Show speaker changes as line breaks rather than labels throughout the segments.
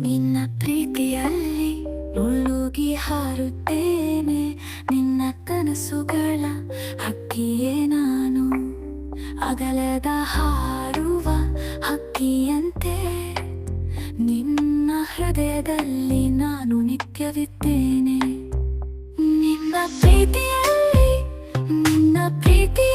ನಿನ್ನ ಪ್ರೀತಿಯಲ್ಲಿ ಮುಳುಗಿ ಹಾರುತ್ತೇನೆ. ನಿನ್ನ ಕನಸುಗಳ ಹಕ್ಕಿಯೇ ನಾನು. ಅಗಲದ ಹಾರುವ ಹಕ್ಕಿಯಂತೆ. ನಿನ್ನ ಹೃದಯದಲ್ಲಿ ನಾನು ನಿತ್ಯವಿದ್ದೇನೆ. ನಿನ್ನ ಪ್ರೀತಿಯಲ್ಲಿ ನಿನ್ನ ಪ್ರೀತಿಯಲ್ಲಿ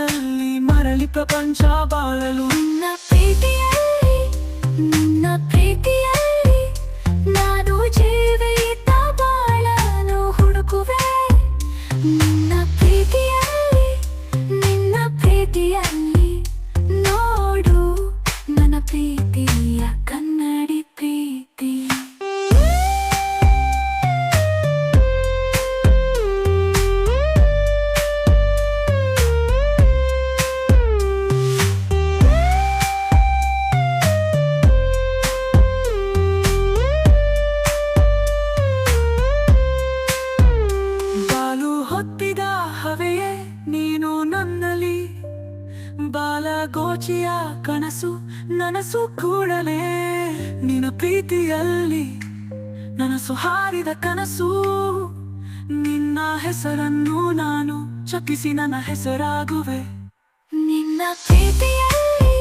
ಲಾಲಿತ್ಯದಲ್ಲಿ ಮರಳಿ ಪ್ರಪಂಚ ಬಾಳಲು
ನಿನ್ನ ಪ್ರೀತಿಯಲ್ಲಿ ನಿನ್ನ ಪ್ರೀತಿಯಲ್ಲಿ
ಬಾಲವೇ ನೀನು ನನ್ನಲ್ಲಿ. ಬಾಲಗೋಚಿಯ ಕನಸು ನನಸು ಕೂಡಲೇ. ನಿನ್ನ ಪ್ರೀತಿಯಲ್ಲಿ ನನಸು ಹಾರಿದ ಕನಸು. ನಿನ್ನ ಹೆಸರನ್ನು ನಾನು ಚಪ್ಪಿಸಿ ನನ್ನ ಹೆಸರಾಗುವೆ.
ನಿನ್ನ ಪ್ರೀತಿಯಲ್ಲಿ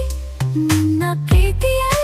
ನಿನ್ನ ಪ್ರೀತಿಯಲ್ಲಿ